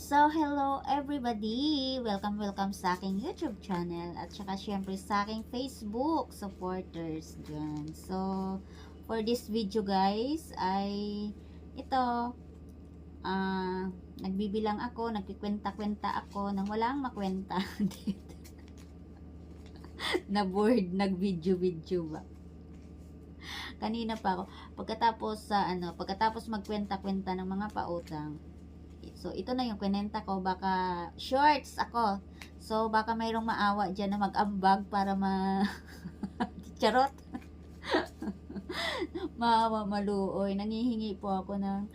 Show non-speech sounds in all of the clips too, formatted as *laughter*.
So, hello everybody! Welcome, welcome sa aking YouTube channel at saka syempre sa aking Facebook supporters dyan. So, for this video guys ay ito ah nagbibilang ako, nagkikwenta-kwenta ako nang walang makwenta *laughs* na board, nag-video-video ba? Kanina pa ako. Pagkatapos sa ano, pagkatapos magkwenta-kwenta ng mga pautang, So, ito na yung kwenta ko. Baka shorts ako. So, baka mayroong maawa dyan na mag-ambag para ma... *laughs* Charot. *laughs* maawa maluoy. Nangihingi po ako ng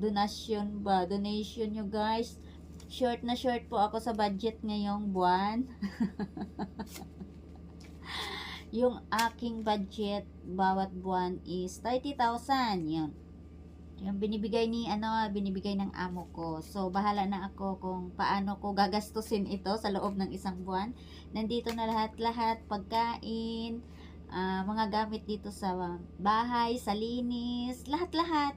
donation ba? Donation nyo guys. Short na short po ako sa budget ngayong buwan. *laughs* yung aking budget bawat buwan is 30,000. Yun yung binibigay ni ano binibigay ng amo ko. So bahala na ako kung paano ko gagastusin ito sa loob ng isang buwan. Nandito na lahat lahat pagkain ah, mga gamit dito sa bahay sa linis lahat lahat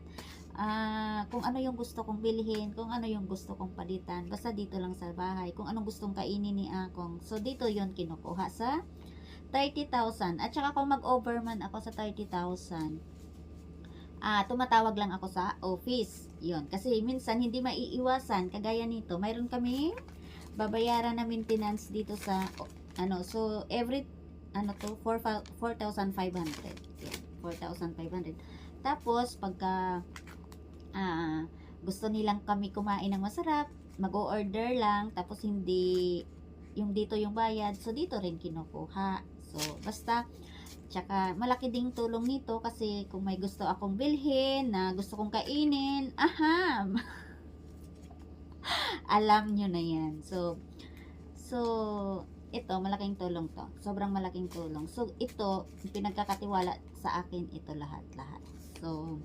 Ah, kung ano yung gusto kong bilhin kung ano yung gusto kong palitan basta dito lang sa bahay. Kung anong gustong kainin ni akong. So dito yon kinukuha sa 30,000 at saka kung mag-over man ako sa 30,000 ah, tumatawag lang ako sa office. Yun. Kasi minsan hindi maiiwasan. Kagaya nito, mayroon kami babayaran na maintenance dito sa, ano, so every, ano to, 4 4,500. Yun, 4,500. Tapos, pagka, ah, gusto nilang kami kumain ng masarap, mag-o-order lang, tapos hindi, yung dito yung bayad, so dito rin kinukuha. So, basta, Tsaka malaki ding tulong nito kasi kung may gusto akong bilhin na gusto kong kainin, aham! *laughs* Alam nyo na yan. So, so, ito, malaking tulong to. Sobrang malaking tulong. So, ito, pinagkakatiwala sa akin ito lahat-lahat. So,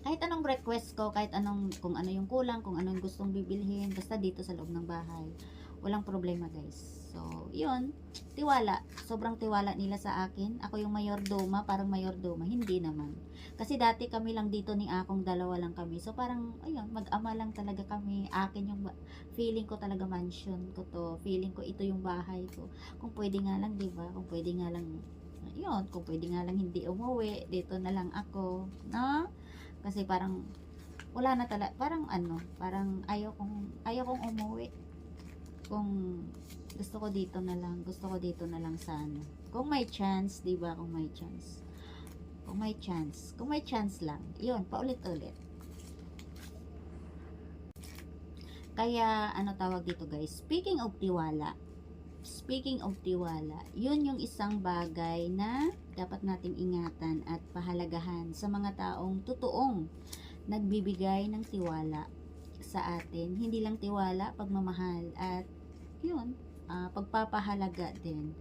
kahit anong request ko, kahit anong, kung ano yung kulang, kung anong gustong bibilhin, basta dito sa loob ng bahay, walang problema guys. So, yun, tiwala. Sobrang tiwala nila sa akin. Ako yung mayordoma, parang mayordoma. Hindi naman. Kasi dati kami lang dito ni Akong, dalawa lang kami. So, parang, ayun, mag-ama lang talaga kami. Akin yung, feeling ko talaga mansion ko to. Feeling ko ito yung bahay ko. Kung pwede nga lang, di ba? Kung pwede nga lang, yun, kung pwede nga lang hindi umuwi, dito na lang ako. No? Kasi parang, wala na talaga, parang ano, parang ayaw kong, ayaw kong umuwi kung gusto ko dito na lang, gusto ko dito na lang sana. Kung may chance, 'di ba? Kung may chance. Kung may chance, kung may chance lang. 'Yun, paulit-ulit. Kaya ano tawag dito, guys? Speaking of tiwala. Speaking of tiwala, 'yun yung isang bagay na dapat nating ingatan at pahalagahan sa mga taong totoong nagbibigay ng tiwala sa atin. Hindi lang tiwala, pagmamahal at yun, uh, pagpapahalaga din.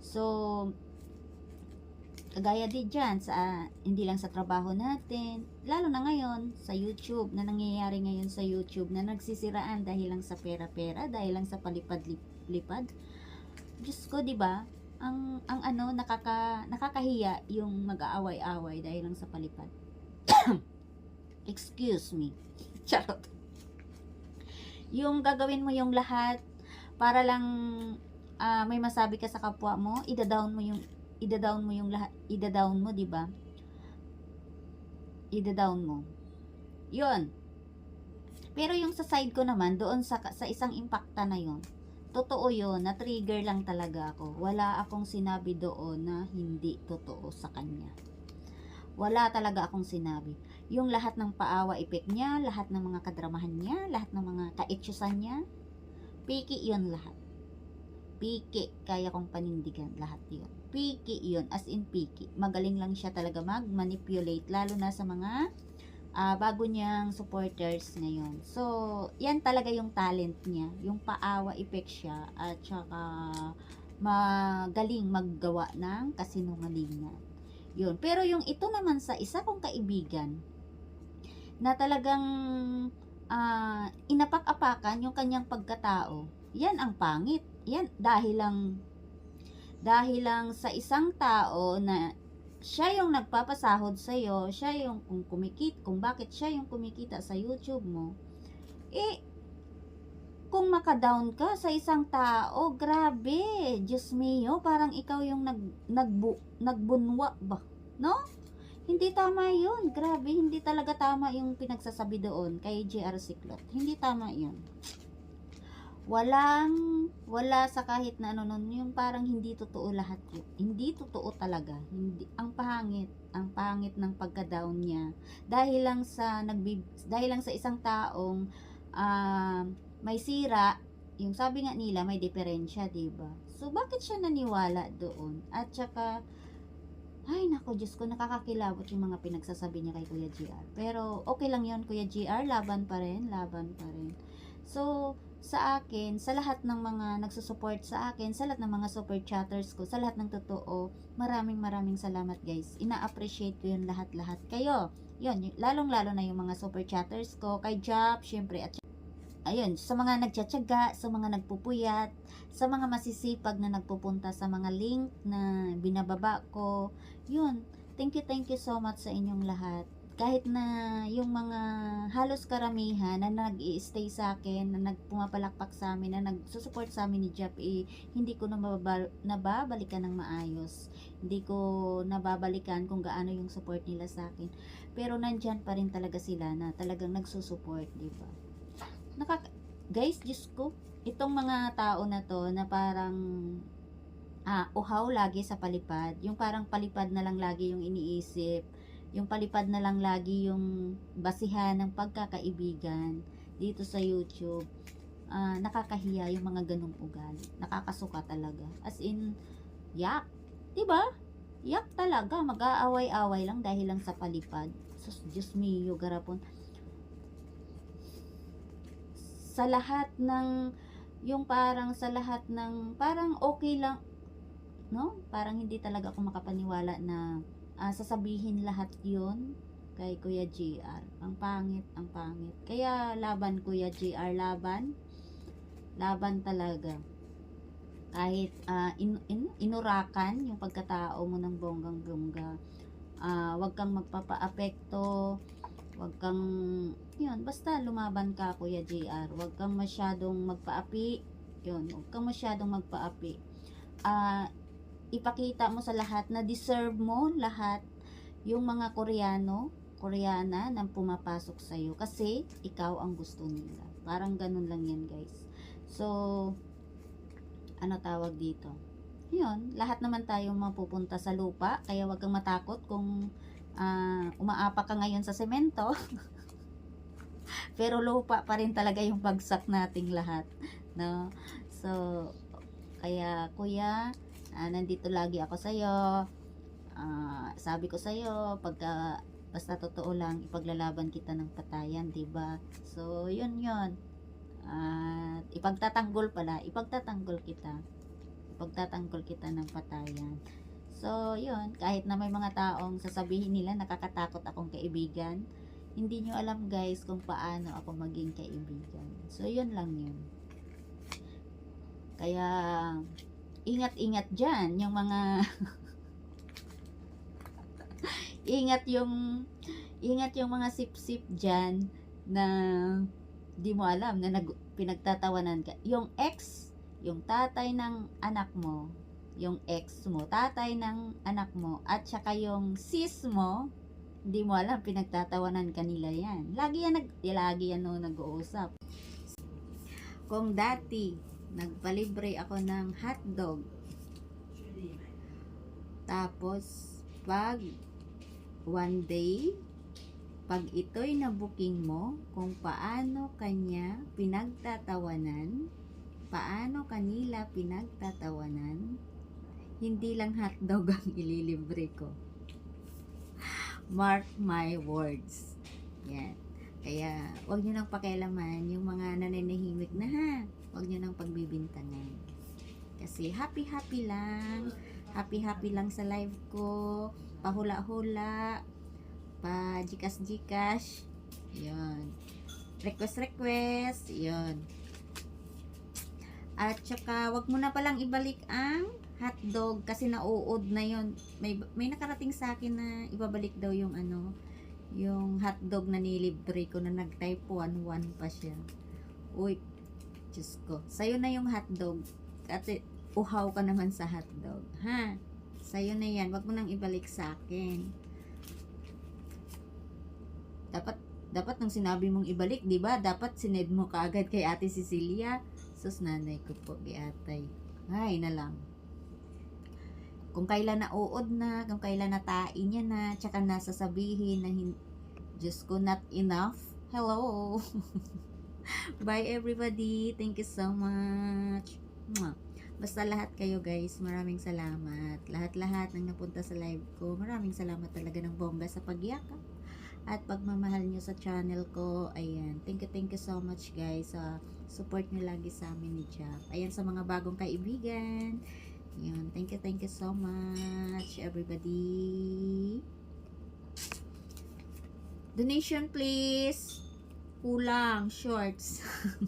So, kagaya din dyan, sa, uh, hindi lang sa trabaho natin, lalo na ngayon, sa YouTube, na nangyayari ngayon sa YouTube, na nagsisiraan dahil lang sa pera-pera, dahil lang sa palipad-lipad. Diyos ko, di ba? Ang, ang ano, nakaka, nakakahiya yung mag-aaway-away dahil lang sa palipad. *coughs* Excuse me. *laughs* Charot. Yung gagawin mo yung lahat para lang uh, may masabi ka sa kapwa mo, ida-down mo yung ida-down mo yung lahat, ida-down mo, 'di ba? Ida-down mo. 'Yun. Pero yung sa side ko naman, doon sa sa isang impacta na 'yon. Totoo 'yon, na trigger lang talaga ako. Wala akong sinabi doon na hindi totoo sa kanya. Wala talaga akong sinabi. Yung lahat ng paawa effect niya, lahat ng mga kadramahan niya, lahat ng mga kaitsusan niya, Piki yun lahat. Piki, kaya kong panindigan lahat yun. Piki yun, as in piki. Magaling lang siya talaga mag-manipulate, lalo na sa mga uh, bago niyang supporters ngayon. So, yan talaga yung talent niya. Yung paawa effect siya at saka magaling maggawa ng kasinungalingan. Yun. Pero yung ito naman sa isa kong kaibigan na talagang uh, inapak-apakan yung kanyang pagkatao, yan ang pangit. Yan dahil lang dahil lang sa isang tao na siya yung nagpapasahod sa iyo, siya yung kung kumikit, kung bakit siya yung kumikita sa YouTube mo, eh makaka-down ka sa isang tao. Grabe. Diyos mio, parang ikaw yung nag, nagbu, nagbunwa ba? No? Hindi tama yun. Grabe, hindi talaga tama yung pinagsasabi doon kay JR Ciclot. Hindi tama yun. Walang, wala sa kahit na ano nun, yung parang hindi totoo lahat yun. Hindi totoo talaga. Hindi, ang pangit, ang pangit ng pagka-down niya. Dahil lang sa, nagbib, dahil lang sa isang taong, ah, may sira, yung sabi nga nila may diferensya, 'di ba? So bakit siya naniwala doon? At saka ay nako Diyos ko nakakakilabot yung mga pinagsasabi niya kay Kuya GR. Pero okay lang 'yon Kuya GR, laban pa rin, laban pa rin. So sa akin, sa lahat ng mga nagsusupport sa akin, sa lahat ng mga super chatters ko, sa lahat ng totoo, maraming maraming salamat guys. Ina-appreciate ko yun lahat-lahat kayo. Yun, lalong-lalo na yung mga super chatters ko, kay Jap, syempre, at ayun, sa mga nagtsatsaga, sa mga nagpupuyat, sa mga masisipag na nagpupunta sa mga link na binababa ko, yun, thank you, thank you so much sa inyong lahat. Kahit na yung mga halos karamihan na nag stay sa akin, na nagpumapalakpak sa amin, na nagsusupport sa amin ni Jap, eh, hindi ko na mababal- nababalikan ng maayos. Hindi ko nababalikan kung gaano yung support nila sa akin. Pero nandyan pa rin talaga sila na talagang nagsusupport, di ba? Nakaka guys, Diyos ko, itong mga tao na to na parang ah, uhaw lagi sa palipad, yung parang palipad na lang lagi yung iniisip, yung palipad na lang lagi yung basihan ng pagkakaibigan dito sa YouTube, ah, nakakahiya yung mga ganong ugali. Nakakasuka talaga. As in, yak. 'Di ba? Yak talaga. Mag-aaway-away lang dahil lang sa palipad. Sus, Diyos mio, garapon sa lahat ng yung parang sa lahat ng parang okay lang no? Parang hindi talaga ako makapaniwala na ah, sasabihin lahat yon kay Kuya JR ang pangit ang pangit. Kaya laban Kuya JR laban. Laban talaga. Kahit ah, in, in- inurakan yung pagkatao mo ng bonggang bongga ah, wag kang magpapaapekto wag kang yun, basta lumaban ka, Kuya JR. Huwag kang masyadong magpaapi. Yun, huwag kang masyadong magpaapi. Ah, ipakita mo sa lahat na deserve mo lahat yung mga Koreano, Koreana na pumapasok sa iyo kasi ikaw ang gusto nila. Parang ganun lang yan, guys. So, ano tawag dito? Yun, lahat naman tayo mapupunta sa lupa, kaya wag kang matakot kung ah, umaapa ka ngayon sa semento. *laughs* pero lupa pa rin talaga yung bagsak nating lahat no? So kaya kuya ah, nandito lagi ako sa iyo sabi ko sa iyo pagka basta totoo lang ipaglalaban kita ng patayan 'di ba? So yun yun. At ipagtatanggol pala ipagtatanggol kita. Ipagtatanggol kita ng patayan so yun kahit na may mga taong sasabihin nila nakakatakot akong kaibigan hindi nyo alam guys kung paano ako maging kaibigan. So, yun lang yun. Kaya, ingat-ingat dyan yung mga *laughs* ingat yung ingat yung mga sip-sip dyan na di mo alam na nag, pinagtatawanan ka. Yung ex, yung tatay ng anak mo, yung ex mo, tatay ng anak mo, at saka yung sis mo, hindi mo alam, pinagtatawanan kanila yan. Lagi yan, nag, lagi yan no, nag-uusap. Kung dati, nagpalibre ako ng hotdog, tapos, pag one day, pag ito'y nabuking mo, kung paano kanya pinagtatawanan, paano kanila pinagtatawanan, hindi lang hotdog ang ililibre ko. Mark my words. Yan. Kaya, wag nyo nang pakialaman yung mga nananahimik na ha. Wag nyo nang pagbibintangan. Kasi happy-happy lang. Happy-happy lang sa live ko. Pahula-hula. Pa jikas-jikas. Yun. Request-request. Yun. At saka, wag mo na palang ibalik ang hotdog kasi nauod na yon may may nakarating sa akin na ibabalik daw yung ano yung hotdog na nilibre ko na nag type 11 pa siya uy Diyos ko. Sa'yo na yung hotdog. Kasi uhaw ka naman sa hotdog. Ha? Sa'yo na yan. Wag mo nang ibalik sa akin. Dapat, dapat nang sinabi mong ibalik, di ba? Dapat sined mo kaagad kay Ate Cecilia. Sus, nanay ko po, giatay. Ay, na lang. Kung kailan na uod na, kung kailan na tain niya na, tsaka nasasabihin na Diyos ko, not enough. Hello! *laughs* Bye everybody. Thank you so much. Basta lahat kayo guys, maraming salamat. Lahat-lahat ng napunta sa live ko, maraming salamat talaga ng bongga sa pagyakap at pagmamahal nyo sa channel ko. Ayan, thank you, thank you so much guys sa support nyo lagi sa amin ni Jack. Ayan sa mga bagong kaibigan. Ayan, thank you, thank you so much everybody. Donation please. Kulang, shorts. *laughs*